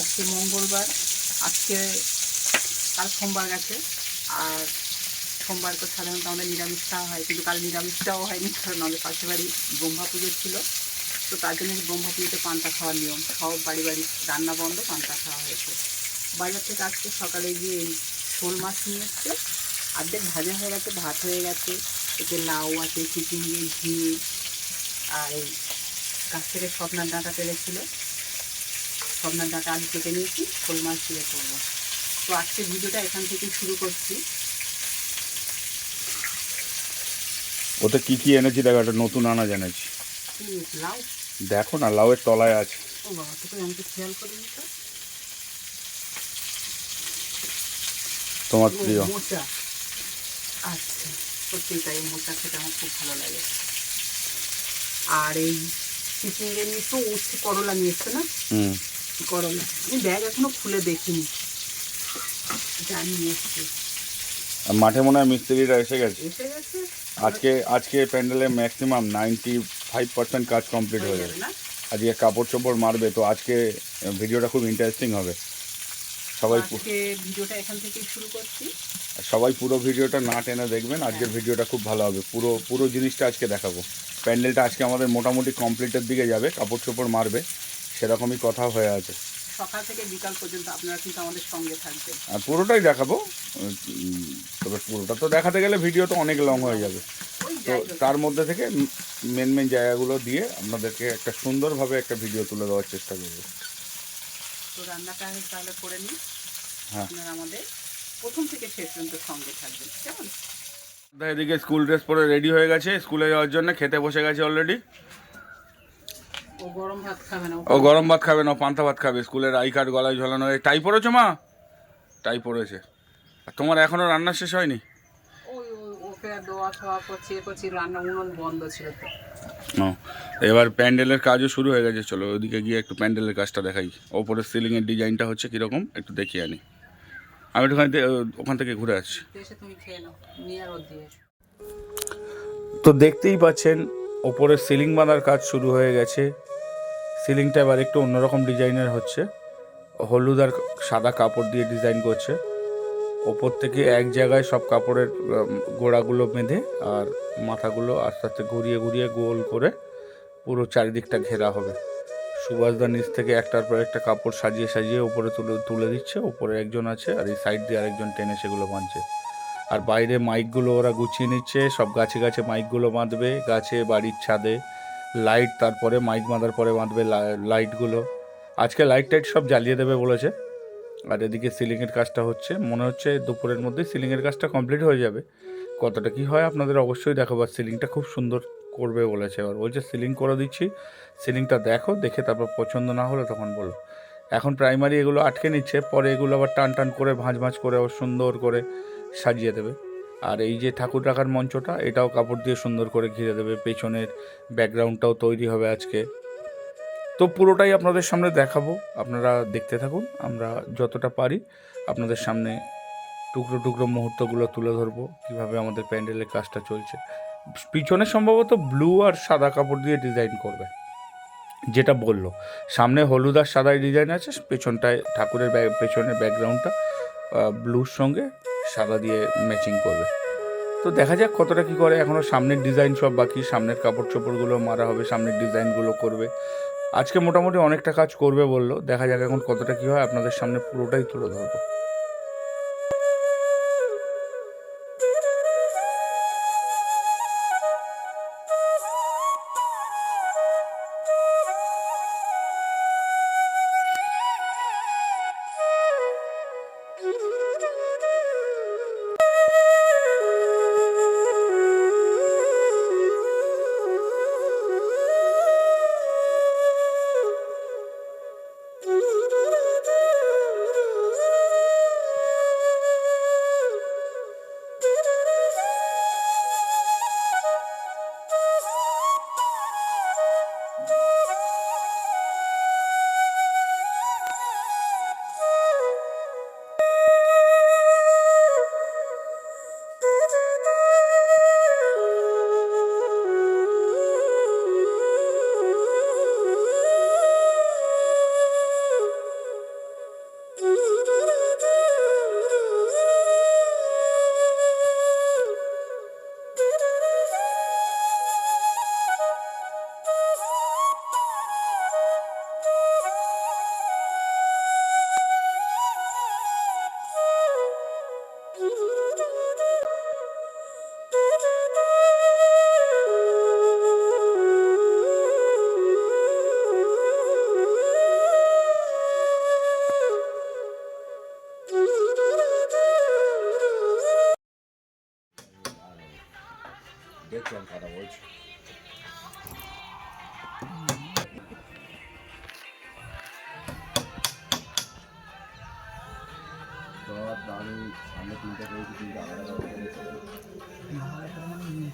আজকে মঙ্গলবার, আজকে কাল সোমবার গেছে, আর সোমবার তো সাধারণত আমাদের নিরামিষ খাওয়া হয়, কিন্তু কাল নিরামিষটাও হয়নি, কারণ আমাদের পাশে বাড়ি ব্রহ্মা পুজো ছিল। তো তার জন্য ব্রহ্মা পুজোতে পান্তা খাওয়ার নিয়ম। সব বাড়ি বাড়ি রান্না বন্ধ, পান্তা খাওয়া হয়েছে। বাজার থেকে আজকে সকালে গিয়ে এই শোল মাছ নিয়ে এসছে। অর্ধেক ভাজা হয়ে গেছে, ভাত হয়ে গেছে। এতে লাউ আছে, চিচিঙ্গে, ঘি, আর এই গাছ থেকে স্বপ্নার ডাঁটা পেরেছিল স্বপ্নার ডাঁটা আলু কেটে নিয়েছি শোল মাছ দিয়ে করব। তো আজকে ভিডিওটা এখান থেকে শুরু করছি। ওতে কি কি এনেছি দেখো একটা নতুন আনাজ এনেছি। লাউ? দেখো না লাউয়ের তলায় আছে। ও বাবা তোকে আমি খেয়াল করিনি তো তোমার প্রিয়। মোচা। আচ্ছা সত্যি তাই মোচা খেতে আমার খুব ভালো লাগে। আর এই চিচিঙ্গে নিয়ে তো উঠছে করলা নিয়ে এসছে না? হুম। করলা আমি ব্যাগ এখনও খুলে দেখিনি। এসছে। মাঠে মনে হয় মিস্ত্রিরা এসে গেছে। এসে গেছে। আজকে আজকে প্যান্ডেলে ম্যাক্সিমাম নাইনটি ফাইভ পার্সেন্ট কাজ কমপ্লিট হয়ে হয়ে যাবে আজকে কাপড় চোপড় মারবে তো আজকে ভিডিওটা খুব ইন্টারেস্টিং হবে। সবাই ভিডিওটা এখান থেকেই শুরু করছি। সবাই পুরো ভিডিওটা না টেনে দেখবেন আজকের ভিডিওটা খুব ভালো হবে। পুরো পুরো জিনিসটা আজকে দেখাবো। প্যান্ডেলটা আজকে আমাদের মোটামুটি কমপ্লিটের দিকে যাবে কাপড় চোপড় মারবে। সেরকমই কথা হয়ে আছে। সকাল থেকে বিকাল পর্যন্ত আপনারা কিন্তু আমাদের সঙ্গে থাকবেন। আর পুরোটাই দেখাবো। তবে পুরোটা তো দেখাতে গেলে ভিডিও তো অনেক লং হয়ে যাবে। তো তার মধ্যে থেকে মেন মেন জায়গাগুলো দিয়ে আপনাদেরকে একটা সুন্দরভাবে একটা ভিডিও তুলে দেওয়ার চেষ্টা করব। তো রান্নাটা তাহলে করে নিই হ্যাঁ। আপনারা আমাদের প্রথম থেকে শেষ পর্যন্ত সঙ্গে থাকবেন। কেমন? এদিকে স্কুল ড্রেস পরে রেডি হয়ে গেছে। স্কুলে যাওয়ার জন্য খেতে বসে গেছে অলরেডি ও গরম ভাত খাবে না ও গরম ভাত খাবে না ও পান্তা ভাত খাবে স্কুলের আই কার্ড গলায় ঝোলানো হয়ে টাই পড়েছো মা? টাই পড়েছে। আর তোমার এখনও রান্না শেষ হয়নি? এবার প্যান্ডেলের কাজও শুরু হয়ে গেছে চলো ওদিকে গিয়ে একটু প্যান্ডেলের কাজটা দেখাই। ওপরের সিলিংয়ের ডিজাইনটা হচ্ছে কীরকম একটু দেখিয়ে আনি। আমি একটুখানি ওখান থেকে ঘুরে আসছি। তো দেখতেই পাচ্ছেন ওপরে সিলিং বাঁধার কাজ শুরু হয়ে গেছে। সিলিংটা এবার একটু অন্যরকম ডিজাইনের হচ্ছে। হলুদ আর সাদা কাপড় দিয়ে ডিজাইন করছে। ওপর থেকে এক জায়গায় সব কাপড়ের গোড়াগুলো বেঁধে আর মাথাগুলো আস্তে আস্তে ঘুরিয়ে ঘুরিয়ে গোল করে পুরো চারিদিকটা ঘেরা হবে। সুভাষদা নিচ থেকে একটার পর একটা কাপড় সাজিয়ে সাজিয়ে ওপরে তুলে তুলে দিচ্ছে। ওপরে একজন আছে আর এই সাইড দিয়ে আরেকজন টেনে সেগুলো বাঁধছে। আর বাইরে মাইকগুলো ওরা গুছিয়ে নিচ্ছে। সব গাছে গাছে মাইকগুলো বাঁধবে। গাছে বাড়ির ছাদে লাইট তারপরে মাইক বাঁধার পরে বাঁধবে লাইটগুলো আজকে লাইট টাইট সব জ্বালিয়ে দেবে বলেছে। আর এদিকে সিলিংয়ের কাজটা হচ্ছে। মনে হচ্ছে দুপুরের মধ্যে সিলিংয়ের কাজটা কমপ্লিট হয়ে যাবে। কতটা কি হয় আপনাদের অবশ্যই দেখাবো। আর সিলিংটা খুব সুন্দর করবে বলেছে এবার। বলছে সিলিং করে দিচ্ছি। সিলিংটা দেখো, দেখে তারপর পছন্দ না হলে তখন বলো। এখন প্রাইমারি এগুলো আটকে নিচ্ছে। পরে এগুলো আবার টান টান করে ভাঁজ ভাঁজ করে আবার সুন্দর করে সাজিয়ে দেবে। আর এই যে ঠাকুর রাখার মঞ্চটা, এটাও কাপড় দিয়ে সুন্দর করে ঘিরে দেবে। পেছনের ব্যাকগ্রাউন্ডটাও তৈরি হবে আজকে। তো পুরোটাই আপনাদের সামনে দেখাবো। আপনারা দেখতে থাকুন, আমরা যতটা পারি আপনাদের সামনে টুকরো টুকরো মুহূর্তগুলো তুলে ধরবো, কীভাবে আমাদের প্যান্ডেলের কাজটা চলছে। পিছনে সম্ভবত ব্লু আর সাদা কাপড় দিয়ে ডিজাইন করবে, যেটা বলল। সামনে হলুদ আর সাদাই ডিজাইন আছে, পেছনটায় ঠাকুরের পেছনের ব্যাকগ্রাউন্ডটা ব্লুর সঙ্গে। সাদা দিয়ে ম্যাচিং করবে। তো দেখা যাক কতটা কি করে। এখনও সামনের ডিজাইন সব বাকি। সামনের কাপড় চোপড়গুলো মারা হবে, সামনের ডিজাইনগুলো করবে। আজকে মোটামুটি অনেকটা কাজ করবে বলল। দেখা যাক এখন কতটা কি হয়। আপনাদের সামনে পুরোটাই তুলে ধরবো।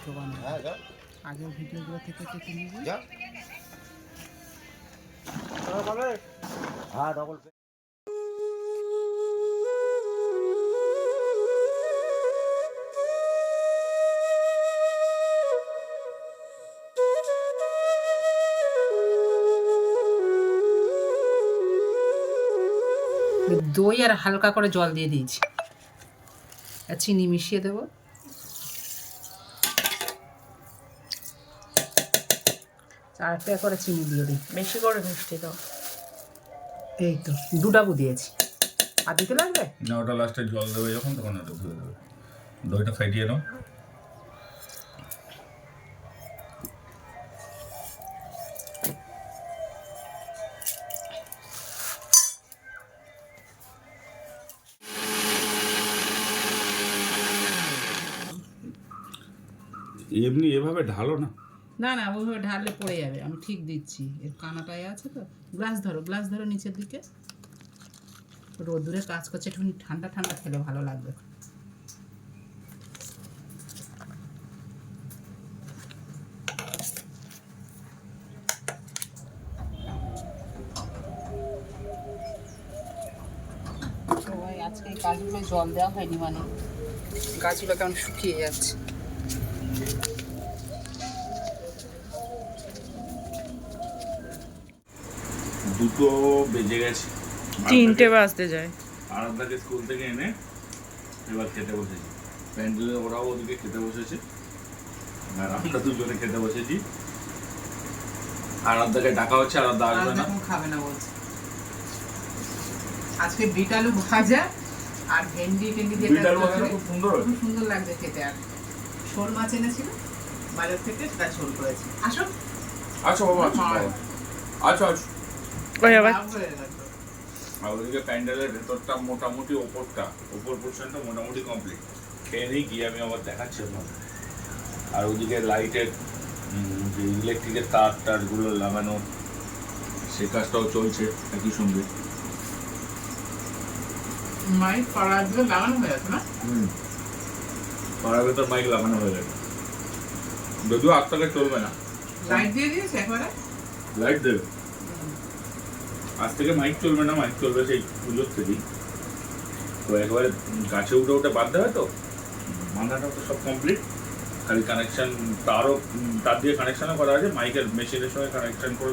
মানে বানাবো। হ্যাঁ আগের ভিডিওগুলো থেকে কেটে নিবি। হ্যাঁ ডবল দই আর হালকা করে জল দিয়ে দিয়েছি। আর চিনি মিশিয়ে দেবো। চারটে করে চিনি দিয়ে দিই। বেশি করে মিষ্টি দাও। এই তো দু ডাবু দিয়েছি। আর দিতে লাগবে? না ওটা লাস্টে জল দেবে যখন তখন ওটা ধুয়ে দেবে দইটা ফাইটিয়ে নাও। এমনি এভাবে ঢালো না। না না ওইভাবে ঢাললে পড়ে যাবে। আমি ঠিক দিচ্ছি। এর কানাটায় আছে তো? গ্লাস ধরো গ্লাস ধরো নিচের দিকে। রোদ্দুরে কাজ করছে একটু ঠান্ডা ঠান্ডা খেলে ভালো লাগবে। সবাই আজকে গাছগুলো জল দেওয়া হয়নি মানে। গাছগুলো কেমন শুকিয়ে যাচ্ছে। দুটো বেজে গেছে। তিনটে বাজতে যায়। আরাধ্যাকে স্কুল থেকে এনে এবার খেতে বসেছি। প্যান্ডেলে ওরাও ওদিকে খেতে বসেছে। আর আমরা দুজনে খেতে বসেছি। আরাধ্যাকে ডাকা হচ্ছে আরাধ্যা আসবে না। খাবে না বলছে। আজকে বিট আলু ভাজা আর ভেন্ডি টেন্ডি দিয়ে বিট আলু তরকারি। ভাজা খুব সুন্দর খুব সুন্দর লাগছে খেতে আর। শোল মাছ এনেছিল বাজার থেকে সেটা ঝোল করেছি। আসো। আচ্ছা বাবা আচ্ছা বাবা। আচ্ছা আচ্ছা ওই আবার। আর ওদিকে প্যান্ডেলের ভেতরটা মোটামুটি ওপরটা ওপর পোর্শনটা মোটামুটি কমপ্লিট খেয়ে নিই গিয়ে আমি আবার দেখাচ্ছি আপনাদের। আর ওদিকে লাইটের যে ইলেকট্রিকের তার টারগুলো লাগানো সে কাজটাও চলছে একই সঙ্গে। মায়ের পাড়ার লাগানো হয়ে আছে না? হুম। পাড়ার ভেতর মাইক লাগানো হয়ে গেছে যদিও টাকা চলবে না। লাইট দিয়ে দিয়েছে একবারে? লাইট দেবে। আজ থেকে মাইক চলবে না, মাইক চলবে সেই পুজোর থেকেই। তো একবারে গাছে উঠে উঠে বাদ দেবে তো? মাথাটা তো সব কমপ্লিট খালি কানেকশন তারও, তার দিয়ে কানেকশনও করা আছে, মাইকের মেশিনের সঙ্গে কানেকশন করে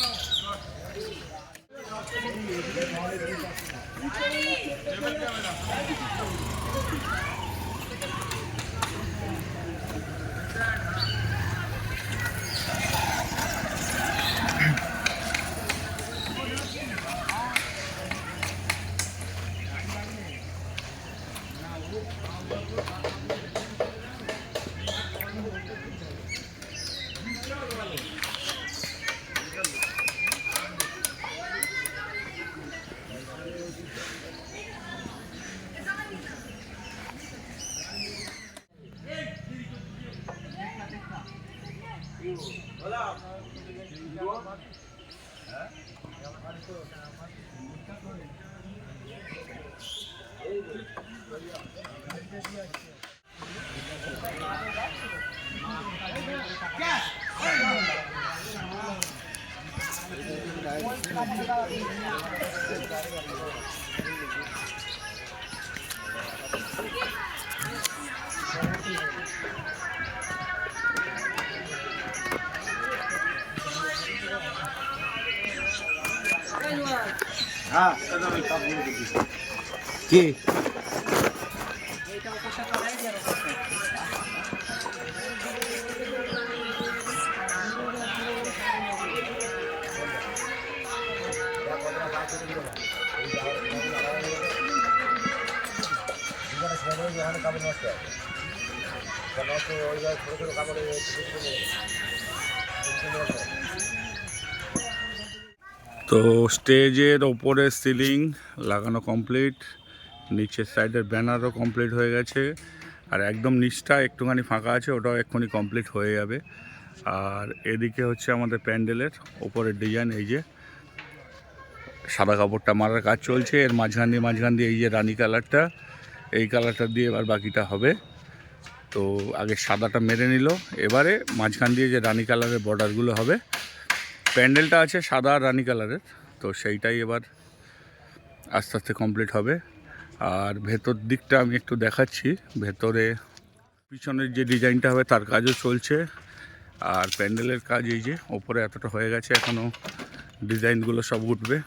হ্যাঁ এটা আমি সব বলে দিচ্ছি কি কাপড় নষ্ট তা নষ্ট ওই ছোটো ছোটো কাপড়ে তো স্টেজের ওপরে সিলিং লাগানো কমপ্লিট, নিচের সাইডের ব্যানারও কমপ্লিট হয়ে গেছে, আর একদম নিচটা একটুখানি ফাঁকা আছে, ওটাও এক্ষুনি কমপ্লিট হয়ে যাবে। আর এদিকে হচ্ছে আমাদের প্যান্ডেলের ওপরের ডিজাইন, এই যে সাদা কাপড়টা মারার কাজ চলছে, এর মাঝখান দিয়ে মাঝখান দিয়ে এই যে রানী কালারটা এই কালারটা দিয়ে এবার বাকিটা হবে। তো আগে সাদাটা মেরে নিল। এবারে মাঝখান দিয়ে যে রানি কালারের বর্ডারগুলো হবে, প্যান্ডেলটা আছে সাদা আর রানী কালারের, তো সেইটাই এবার আস্তে আস্তে কমপ্লিট হবে। আর ভেতর দিকটা আমি একটু দেখাচ্ছি। ভেতরে পিছনের যে ডিজাইনটা হবে তার কাজও চলছে। আর প্যান্ডেলের কাজ এই যে, ওপরে এতটা হয়ে গেছে এখনও ডিজাইনগুলো সব উঠবে।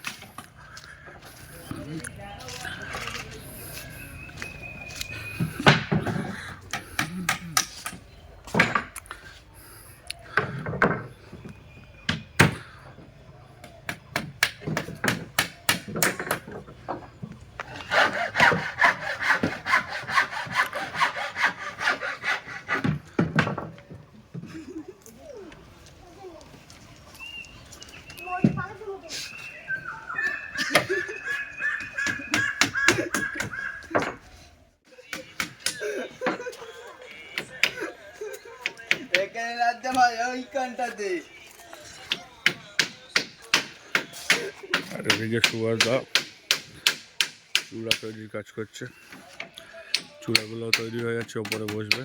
এদিকে সুভাষদা চূড়া তৈরির কাজ করছে। চূড়াগুলো তৈরি হয়ে যাচ্ছে ওপরে বসবে।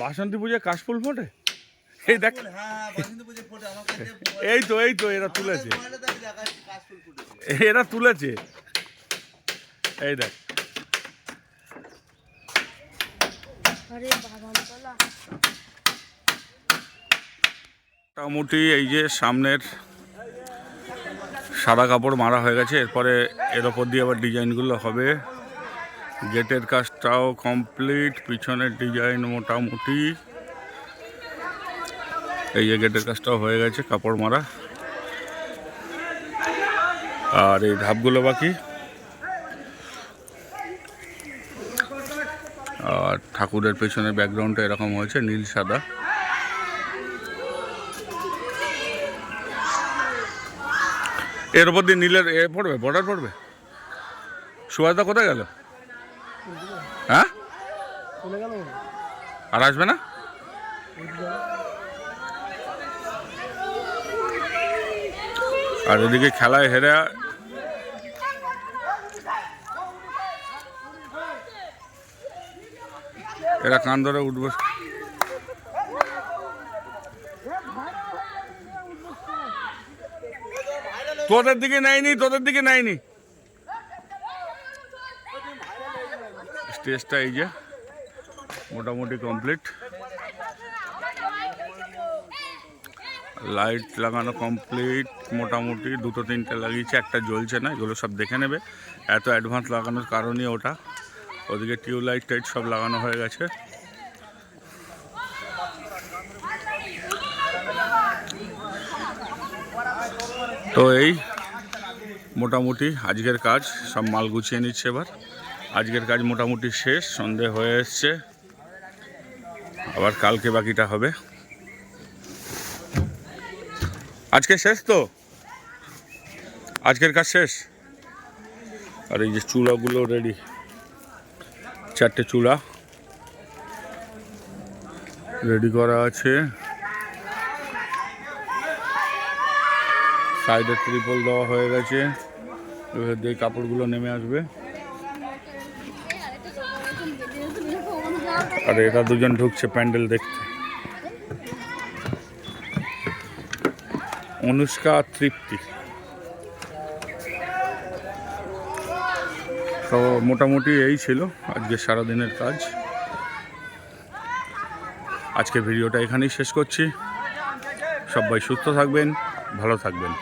বাসন্তী পুজোয় কাশফুল ফোটে? এই দেখ। হ্যাঁ হ্যাঁ এই তো এই তো এরা তুলেছে। এরা তুলেছে। এই দেখ। মোটামুটি এই যে সামনের কাপড় মারা হয়ে গেছে, এরপরে এর ওপর দিয়ে আবার ডিজাইনগুলো হবে। গেটের কাজটাও কমপ্লিট, পিছনের ডিজাইন মোটামুটি। এই যে গেটের কাজটাও হয়ে গেছে, কাপড় মারা। আর এই ধাপগুলো বাকি। আর ঠাকুরের পেছনের ব্যাকগ্রাউন্ডটা এরকম হয়েছে, নীল সাদা। এর উপর দিয়ে নীলের, এ পড়বে বর্ডার পড়বে? সুভাষদা কোথায় গেল? হ্যাঁ? আর আসবে না? আর এদিকে খেলায় হেরে এরা কান ধরে উঠবে। তোদের দিকে নেয়নি, তোদের দিকে নেয়নি। স্টেজটা এই যে, মোটামুটি কমপ্লিট। লাইট লাগানো কমপ্লিট, মোটামুটি দুটো তিনটে লাগিয়েছে, একটা জ্বলছে না, এগুলো সব দেখে নেবে। এত অ্যাডভান্স লাগানোর কারণই ওটা। ওদিকে টিউবলাইট টাইট সব লাগানো হয়ে গেছে। তো এই মোটামুটি আজকের কাজ, সব মাল গুছিয়ে নিচ্ছে এবার। আজকের কাজ মোটামুটি শেষ, সন্ধে হয়ে এসছে। আবার কালকে বাকিটা হবে। আজকে শেষ তো? আজকের কাজ শেষ? আর এই যে চূড়াগুলো রেডি চারটে চূড়া। রেডি করা আছে। সাইডে ত্রিপল দেওয়া হয়ে গেছে। এবার দিয়ে কাপড়গুলো নেমে আসবে। আর এরা দুজন ঢুকছে প্যান্ডেল দেখতে। অনুষ্কা তৃপ্তি। তো মোটামুটি এই ছিল আজকে সারাদিনের কাজ। আজকে ভিডিওটা এখানেই শেষ করছি। সবাই সুস্থ থাকবেন, ভালো থাকবেন।